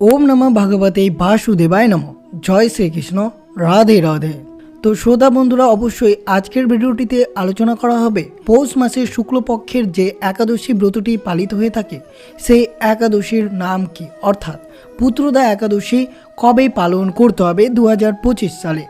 ওম নমঃ ভগবতে বাসুদেবায় নম। জয় শ্রীকৃষ্ণ, রাধে রাধে। তো শ্রোতা বন্ধুরা, অবশ্যই আজকের ভিডিওটিতে আলোচনা করা হবে পৌষ মাসের শুক্লপক্ষের যে একাদশী ব্রতটি পালিত হয়ে থাকে, সেই একাদশীর নাম কি? অর্থাৎ পুত্রদা একাদশী কবে পালন করতে হবে দু হাজার পঁচিশ সালে?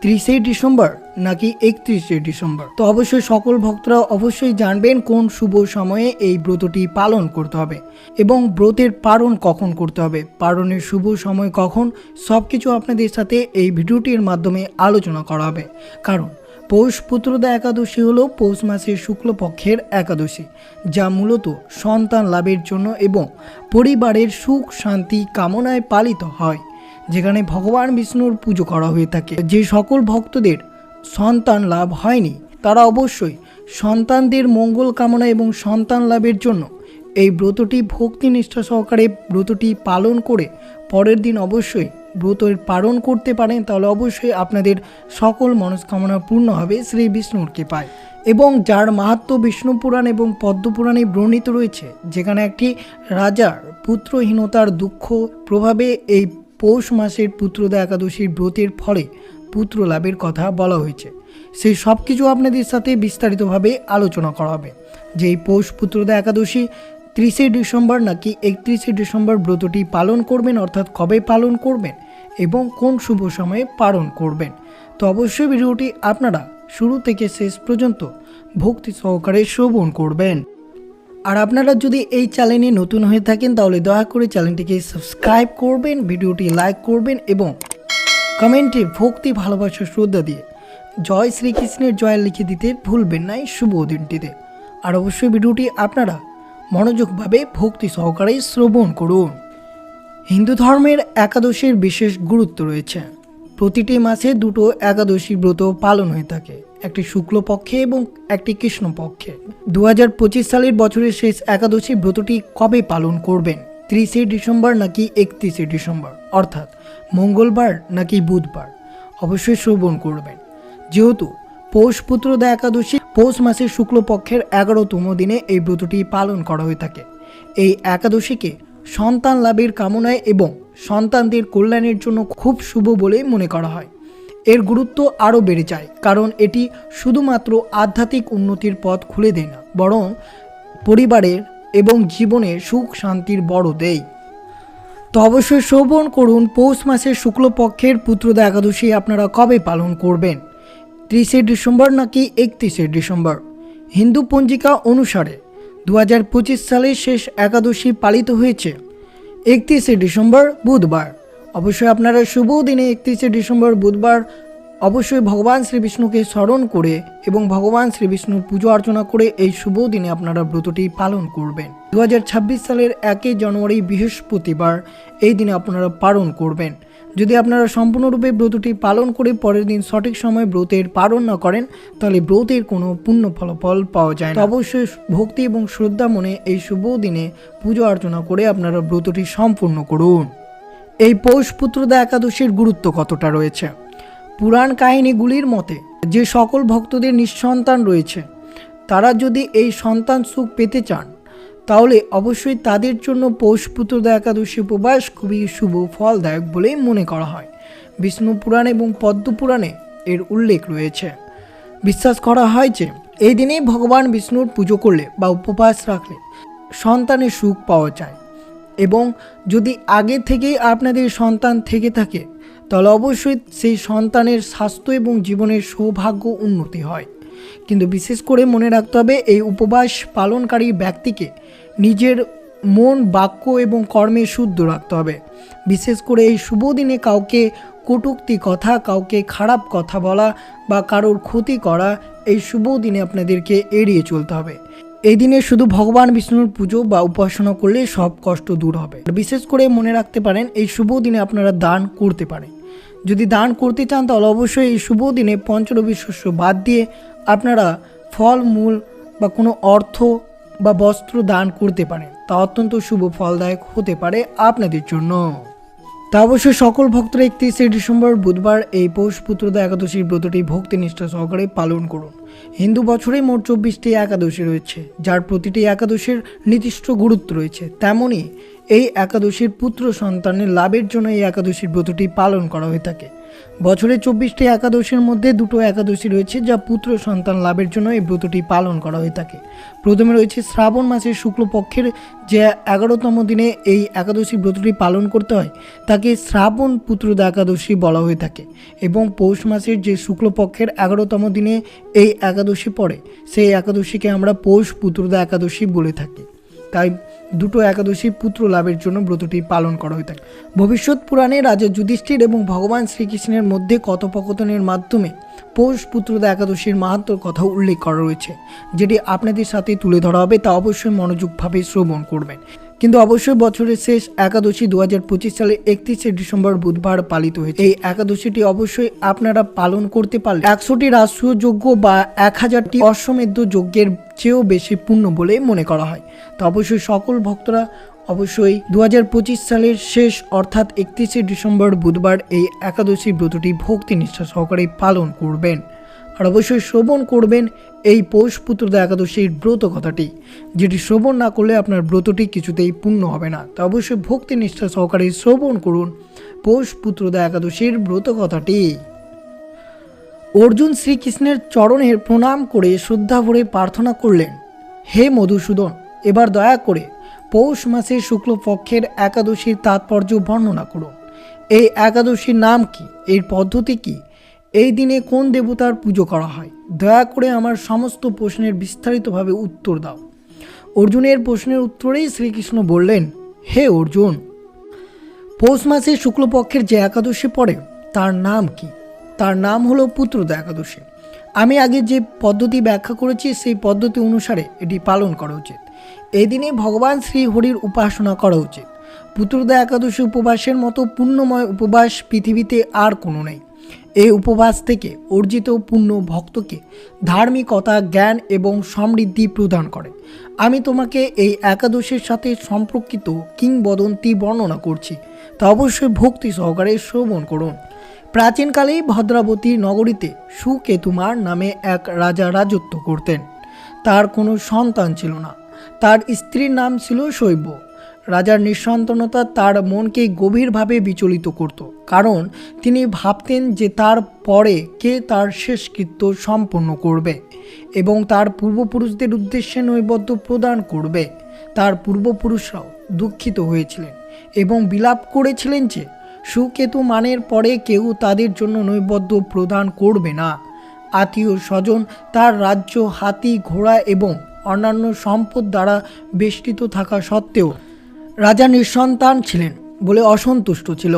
ত্রিশে ডিসেম্বর নাকি একত্রিশে ডিসেম্বর? তো অবশ্যই সকল ভক্তরা অবশ্যই জানবেন কোন শুভ সময়ে এই ব্রতটি পালন করতে হবে এবং ব্রতের পালন কখন করতে হবে। পালনের শুভ সময় কখন? সব কিছু আপনাদের সাথে এই ভিডিওটির মাধ্যমে আলোচনা করা হবে। কারণ পৌষ পুত্রদা একাদশী হলো পৌষ মাসের শুক্লপক্ষের একাদশী, যা মূলত সন্তান লাভের জন্য এবং পরিবারের সুখ, শান্তি কামনায় পালিত হয়, যেখানে ভগবান বিষ্ণুর পুজো করা হয়ে থাকে। যে সকল ভক্তদের সন্তান লাভ হয়নি, তারা অবশ্যই সন্তানদের মঙ্গল কামনা এবং সন্তান লাভের জন্য এই ব্রতটি ভক্তি নিষ্ঠা সহকারে ব্রতটি পালন করে পরের দিন অবশ্যই ব্রতের পালন করতে পারেন, তাহলে অবশ্যই আপনাদের সকল মনস্কামনা পূর্ণ হবে শ্রী বিষ্ণুর কৃপায়। এবং যার মাহাত্ম বিষ্ণু পুরাণ এবং পদ্মপুরাণে বর্ণিত রয়েছে, যেখানে একটি রাজার পুত্রহীনতার দুঃখ প্রভাবে এই পৌষ মাসের পুত্রদা একাদশীর ব্রতের ফলে পুত্র লাভের কথা বলা হয়েছে। সেই সব কিছু আপনাদের সাথে বিস্তারিতভাবে আলোচনা করা হবে। যে এই পৌষ পুত্রদা একাদশী ত্রিশে ডিসেম্বর নাকি একত্রিশে ডিসেম্বর ব্রতটি পালন করবেন, অর্থাৎ কবে পালন করবেন এবং কোন শুভ সময়ে পালন করবেন? তো অবশ্যই ভিডিওটি আপনারা শুরু থেকে শেষ পর্যন্ত ভক্তি সহকারে শ্রবণ করবেন। আর আপনারা যদি এই চ্যানেলে নতুন হয়ে থাকেন, তাহলে দয়া করে চ্যানেলটিকে সাবস্ক্রাইব করবেন, ভিডিওটি লাইক করবেন এবং কমেন্টে ভক্তি, ভালোবাসা, শ্রদ্ধা দিয়ে জয় শ্রীকৃষ্ণের জয় লিখে দিতে ভুলবেন না এই শুভ দিনটিতে। আর অবশ্যই ভিডিওটি আপনারা মনোযোগভাবে ভক্তি সহকারে শ্রবণ করুন। হিন্দু ধর্মের একাদশীর বিশেষ গুরুত্ব রয়েছে। প্রতিটি মাসে দুটো একাদশী ব্রত পালন হয়ে থাকে। একটি শুক্লপক্ষে এবং একটি কৃষ্ণপক্ষে। দু হাজার পঁচিশ সালের বছরের শেষ একাদশী ব্রতটি কবে পালন করবেন? ত্রিশে ডিসেম্বর নাকি একত্রিশে ডিসেম্বর? অর্থাৎ মঙ্গলবার নাকি বুধবার? অবশ্যই শ্রবণ করবেন। যেহেতু পৌষ পুত্রদা একাদশী, পৌষ মাসের শুক্লপক্ষের এগারোতম দিনে এই ব্রতটি পালন করা হয়ে থাকে। এই একাদশীকে সন্তান লাভের কামনায় এবং সন্তানদের কল্যাণের জন্য খুব শুভ বলে মনে করা হয়। এর গুরুত্ব আরও বেড়ে যায়, কারণ এটি শুধুমাত্র আধ্যাত্মিক উন্নতির পথ খুলে দেয় না, বরং পরিবারের এবং জীবনে সুখ শান্তির বড় দেয় তো অবশ্যই শ্রবণ করুন, পৌষ মাসের শুক্লপক্ষের পুত্রদা একাদশী আপনারা কবে পালন করবেন? ত্রিশে ডিসেম্বর নাকি একত্রিশে ডিসেম্বর? হিন্দু পঞ্জিকা অনুসারে দু হাজার পঁচিশ সালের শেষ একাদশী পালিত হয়েছে। একত্রিশে ডিসেম্বর বুধবার। অবশ্যই আপনারা শুভ দিনে একত্রিশে ডিসেম্বর বুধবার অবশ্যই ভগবান শ্রী বিষ্ণুকে স্মরণ করে এবং ভগবান শ্রী বিষ্ণুর পুজো অর্চনা করে এই শুভ দিনে আপনারা ব্রতটি পালন করবেন। দু হাজার ছাব্বিশ সালের একই জানুয়ারি বৃহস্পতিবার এই দিনে আপনারা পালন করবেন। যদি আপনারা সম্পূর্ণরূপে ব্রতটি পালন করে পরের দিন সঠিক সময় ব্রতের পালন না করেন, তাহলে ব্রতের কোনো পুণ্য ফলাফল পাওয়া যায় না। অবশ্যই ভক্তি এবং শ্রদ্ধা মনে এই শুভ দিনে পুজো অর্চনা করে আপনারা ব্রতটি সম্পূর্ণ করুন। এই পৌষ পুত্রদা একাদশীর গুরুত্ব কতটা রয়েছে? পুরাণ কাহিনীগুলির মতে, যে সকল ভক্তদের নিঃসন্তান রয়েছে, তারা যদি এই সন্তান সুখ পেতে চান, তাহলে অবশ্যই তাদের জন্য পৌষ পুত্রদা একাদশী উপবাস খুবই শুভ ফলদায়ক বলেই মনে করা হয়। বিষ্ণু পুরাণ এবং পদ্ম পুরাণে এর উল্লেখ রয়েছে। বিশ্বাস করা হয় যে, এই দিনেই ভগবান বিষ্ণুর পুজো করলে বা উপবাস রাখলে সন্তানের সুখ পাওয়া যায়। এবং যদি আগে থেকেই আপনাদের সন্তান থেকে থাকে তাহলে অবশ্যই সেই সন্তানের স্বাস্থ্য এবং জীবনের সৌভাগ্য উন্নতি হয়। কিন্তু বিশেষ করে মনে রাখতে হবে, এই উপবাস পালনকারী ব্যক্তিকে নিজের মন, বাক্য এবং কর্মে শুদ্ধ রাখতে হবে। বিশেষ করে এই শুভ দিনে কাউকে কটুক্তি কথা, কাউকে খারাপ কথা বলা বা কারোর ক্ষতি করা, এই শুভ দিনে আপনাদেরকে এড়িয়ে চলতে হবে। এই দিনে শুধু ভগবান বিষ্ণুর পুজো বা উপাসনা করলে সব কষ্ট দূর হবে। বিশেষ করে মনে রাখতে পারেন, এই শুভ দিনে আপনারা দান করতে পারেন। যদি দান করতে চান, তাহলে অবশ্যই এই শুভ দিনে পঞ্চরবি শস্য বাদ দিয়ে আপনারা ফল, মূল বা কোনো অর্থ বা বস্ত্র দান করতে পারেন। তা অত্যন্ত শুভ, ফলদায়ক হতে পারে আপনাদের জন্য। তা অবশ্যই সকল ভক্তরা একত্রিশে ডিসেম্বর বুধবার এই পৌষ পুত্রদা একাদশীর ব্রতটি ভক্তি নিষ্ঠা সহকারে পালন করুন। হিন্দু বছরে মোট চব্বিশটি একাদশী রয়েছে, যার প্রতিটি একাদশীর নির্দিষ্ট গুরুত্ব রয়েছে। তেমনই এই একাদশীর পুত্র সন্তানের লাভের জন্য এই একাদশীর ব্রতটি পালন করা হয়ে থাকে। বছরে চব্বিশটি একাদশীর মধ্যে দুটো একাদশী রয়েছে যা পুত্র সন্তান লাভের জন্য এই ব্রতটি পালন করা হয়ে থাকে। প্রথমে রয়েছে শ্রাবণ মাসের শুক্লপক্ষের যে এগারোতম দিনে এই একাদশী ব্রতটি পালন করতে হয়, তাকে শ্রাবণ পুত্রদা একাদশী বলা হয়ে থাকে এবং পৌষ মাসের যে শুক্লপক্ষের এগারোতম দিনে এই একাদশী পড়ে, সেই একাদশীকে আমরা পৌষ পুত্রদা একাদশী বলে থাকি। তাই দুটো একাদশী পুত্র লাভের জন্য ব্রতটি পালন করা হয়ে থাকে। ভবিষ্যৎ পুরাণে রাজা যুধিষ্ঠির এবং ভগবান শ্রীকৃষ্ণের মধ্যে কথোপকথনের মাধ্যমে পৌষ পুত্রদা একাদশীর মাহাত্মর কথা উল্লেখ করা রয়েছে, যেটি আপনাদের সাথে তুলে ধরা হবে তা অবশ্যই মনোযোগভাবে শ্রবণ করবেন। কিন্তু অবশ্যই বছরের শেষ একাদশী দু হাজার পঁচিশ সালে একত্রিশে ডিসেম্বর বুধবার পালিত হয়েছে। এই একাদশীটি অবশ্যই আপনারা পালন করতে পারলে একশোটি রাষ্ট্রীয় যজ্ঞ বা এক হাজারটি অশ্বমেধ যজ্ঞের চেয়েও বেশি পূর্ণ বলে মনে করা হয়। তো অবশ্যই সকল ভক্তরা অবশ্যই দু হাজার পঁচিশ সালের শেষ অর্থাৎ একত্রিশে ডিসেম্বর বুধবার এই একাদশী ব্রতটি ভক্তি নিষ্ঠা সহকারে পালন করবেন। আর অবশ্যই শ্রবণ করবেন এই পৌষ পুত্রদা একাদশীর ব্রত কথাটি, যেটি শ্রবণ না করলে আপনার ব্রতটি কিছুতেই পূর্ণ হবে না। তা অবশ্যই ভক্তি নিষ্ঠা সহকারে শ্রবণ করুন পৌষ পুত্রদা একাদশীর ব্রত কথাটি। অর্জুন শ্রীকৃষ্ণের চরণের প্রণাম করে শ্রদ্ধা ভরে প্রার্থনা করলেন, হে মধুসূদন, এবার দয়া করে পৌষ মাসের শুক্লপক্ষের একাদশীর তাৎপর্য বর্ণনা করুন। এই একাদশীর নাম কি? এর পদ্ধতি কি? এই দিনে কোন দেবতার পুজো করা হয়? দয়া করে আমার সমস্ত প্রশ্নের বিস্তারিতভাবে উত্তর দাও। অর্জুনের প্রশ্নের উত্তরেই শ্রীকৃষ্ণ বললেন, হে অর্জুন, পৌষ মাসে শুক্লপক্ষের যে একাদশী পড়ে, তার নাম কি? তার নাম হলো পুত্রদা একাদশী। আমি আগে যে পদ্ধতি ব্যাখ্যা করেছি, সেই পদ্ধতি অনুসারে এটি পালন করা উচিত। এই দিনে ভগবান শ্রী হরির উপাসনা করা উচিত। পুত্রদা একাদশী উপবাসের মতো পুণ্যময় উপবাস পৃথিবীতে আর কোনো নেই। এই উপবাস থেকে অর্জিত পুণ্য ভক্তকে ধার্মিকতা, জ্ঞান এবং সমৃদ্ধি প্রদান করে। আমি তোমাকে এই একাদশীর সাথে সম্পর্কিত কিংবদন্তি বর্ণনা করছি। তা অবশ্যই ভক্তি সহকারে শ্রবণ করুন। প্রাচীনকালেই ভদ্রাবতী নগরীতে সুকেতুমার নামে এক রাজা রাজত্ব করতেন। তার কোনো সন্তান ছিল না। তার স্ত্রীর নাম ছিল শৈব। রাজার নিঃসন্তানতা তার মনকে গভীরভাবে বিচলিত করত, কারণ তিনি ভাবতেন যে তার পরে কে তার শেষকৃত্য সম্পন্ন করবে এবং তার পূর্বপুরুষদের উদ্দেশ্যে নৈবদ্য প্রদান করবে। তার পূর্বপুরুষরাও দুঃখিত হয়েছিলেন এবং বিলাপ করেছিলেন যে সুকেতু মানের পরে কেউ তাদের জন্য নৈবদ্য প্রদান করবে না। আত্মীয় স্বজন তার রাজ্য, হাতি, ঘোড়া এবং অন্যান্য সম্পদ দ্বারা বেষ্টিত থাকা সত্ত্বেও রাজা নিঃসন্তান ছিলেন বলে অসন্তুষ্ট ছিল।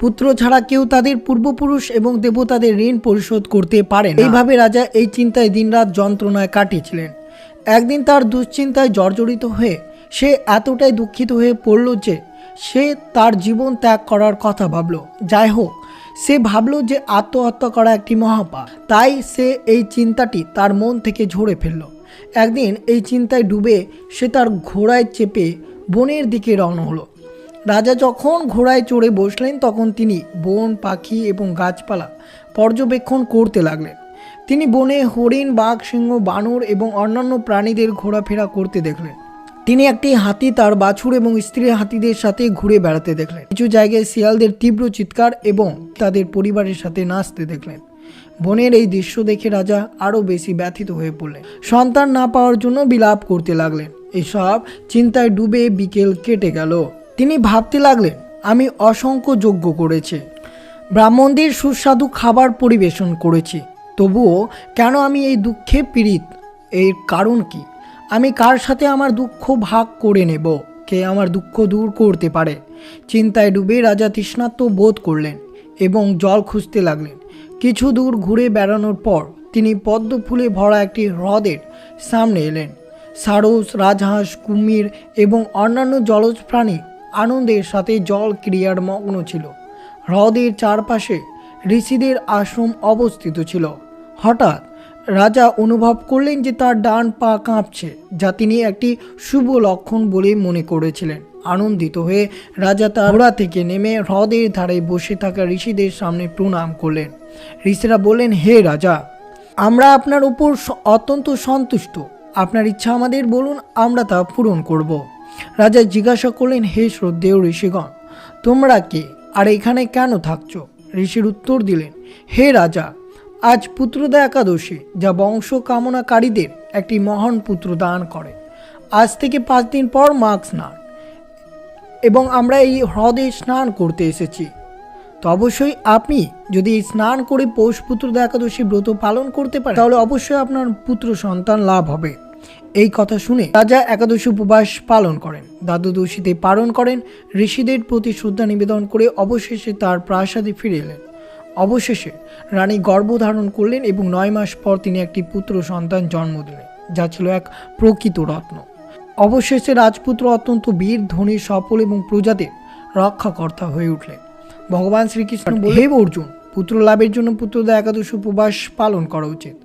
পুত্র ছাড়া কেউ তাদের পূর্বপুরুষ এবং দেবতাদের ঋণ পরিশোধ করতে পারে এইভাবে রাজা এই চিন্তায় দিনরাত যন্ত্রণায় কাটিয়েছিলেন। একদিন তার দুশ্চিন্তায় জর্জরিত হয়ে সে এতটাই দুঃখিত হয়ে পড়ল যে সে তার জীবন ত্যাগ করার কথা ভাবল। যাই হোক, সে ভাবল যে আত্মহত্যা করা একটি মহাপাপ। তাই সে এই চিন্তাটি তার মন থেকে ঝরে ফেলল। একদিন এই চিন্তায় ডুবে সে তার ঘোড়ায় চেপে বনের দিকে রওনা হলো। রাজা যখন ঘোড়ায় চড়ে বসলেন, তখন তিনি বন, পাখি এবং গাছপালা পর্যবেক্ষণ করতে লাগলেন। তিনি বনে হরিণ, বাঘ, সিংহ, বানর এবং অন্যান্য প্রাণীদের ঘোরাফেরা করতে দেখলেন। তিনি একটি হাতি, তার বাছুর এবং স্ত্রী হাতিদের সাথে ঘুরে বেড়াতে দেখলেন। কিছু জায়গায় শিয়ালদের তীব্র চিৎকার এবং তাদের পরিবারের সাথে নাচতে দেখলেন। বনের এই দৃশ্য দেখে রাজা আরও বেশি ব্যথিত হয়ে পড়লেন। সন্তান না পাওয়ার জন্য বিলাপ করতে লাগলেন। এসব চিন্তায় ডুবে বিকেল কেটে গেল। তিনি ভাবতে লাগলেন, আমি অসংখ্য যজ্ঞ করেছি। ব্রাহ্মণদের সুস্বাদু খাবার পরিবেশন করেছি। তবুও কেন আমি এই দুঃখে পীড়িত? এর কারণ কি? আমি কার সাথে আমার দুঃখ ভাগ করে নেব? কে আমার দুঃখ দূর করতে পারে? চিন্তায় ডুবে রাজা তৃষ্ণাত্ম বোধ করলেন। এবং জল খুঁজতে লাগলেন। কিছু দূর ঘুরে বেড়ানোর পর তিনি পদ্ম ফুলে ভরা একটি হ্রদের সামনে এলেন। সারস রাজহাঁস, কুমির এবং অন্যান্য জলজ প্রাণী আনন্দের সাথে জল ক্রিয়ার মগ্ন ছিল। হ্রদের চারপাশে ঋষিদের আশ্রম অবস্থিত ছিল। হঠাৎ রাজা অনুভব করলেন যে তার ডান পা কাঁপছে, যা তিনি একটি শুভ লক্ষণ বলে মনে করেছিলেন। আনন্দিত হয়ে রাজা তার ঘোড়া থেকে নেমে হ্রদের ধারে বসে থাকা ঋষিদের সামনে প্রণাম করলেন। ঋষিরা বললেন, হে রাজা, আমরা আপনার উপর অত্যন্ত সন্তুষ্ট। আপনার ইচ্ছা আমাদের বলুন, আমরা তা পূরণ করব। রাজা জিজ্ঞাসা করলেন, হে শ্রদ্ধেয় ঋষিগণ, তোমরা কে আর এখানে কেন থাকছ? ঋষির উত্তর দিলেন, হে রাজা, আজ পুত্রদা একাদশী, যা বংশ কামনাকারীদের একটি মহান পুত্র দান করে। আজ থেকে পাঁচ দিন পর মাঘ স্নান। এবং আমরা এই হ্রদে স্নান করতে এসেছি। তো অবশ্যই আপনি যদি স্নান করে পৌষ পুত্রদা একাদশী ব্রত পালন করতে পারেন, তাহলে অবশ্যই আপনার পুত্র সন্তান লাভ হবে। এই কথা শুনে রাজা একাদশী উপবাস পালন করেন, দ্বাদশীতে পালন করেন, ঋষিদের প্রতি শ্রদ্ধা নিবেদন করে অবশেষে তার প্রাসাদে ফিরে এলেন। অবশেষে রানী গর্ভধারণ করলেন এবং নয় মাস পর তিনি একটি পুত্র সন্তান জন্ম দিলেন, যা ছিল এক প্রকৃত রত্ন। অবশেষে রাজপুত্র অত্যন্ত বীর, ধনী, সফল এবং প্রজাদের রক্ষাকর্তা হয়ে উঠলেন। ভগবান শ্রীকৃষ্ণ হে অর্জুন, পুত্র লাভের জন্য পুত্রদের একাদশী উপবাস পালন করা উচিত।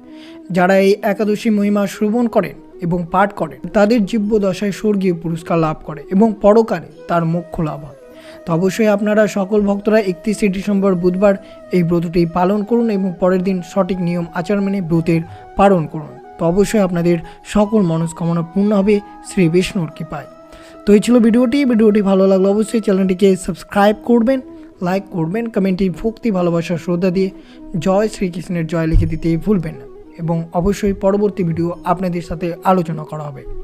যারা এই একাদশী মহিমা শ্রবণ করেন এবং পাঠ করেন, তাদের জীব্য দশায় স্বর্গীয় পুরস্কার লাভ করে এবং পরকালে তার মোক্ষ লাভ হয়। তো অবশ্যই আপনারা সকল ভক্তরা একত্রিশে ডিসেম্বর বুধবার এই ব্রতটি পালন করুন এবং পরের দিন সঠিক নিয়ম আচার মেনে ব্রতের পালন করুন। তো অবশ্যই আপনাদের সকল মনস্কামনা পূর্ণ হবে শ্রী বিষ্ণুর কৃপায়। তো এই ছিল ভিডিওটি। ভিডিওটি ভালো লাগলে অবশ্যই চ্যানেলটিকে সাবস্ক্রাইব করবেন, লাইক করবেন, কমেন্টে ভক্তি, ভালোবাসা, শ্রদ্ধা দিয়ে জয় শ্রীকৃষ্ণের জয় লিখে দিতে ভুলবেন না। এবং অবশ্যই পরবর্তী ভিডিও আপনাদের সাথে আলোচনা করা হবে।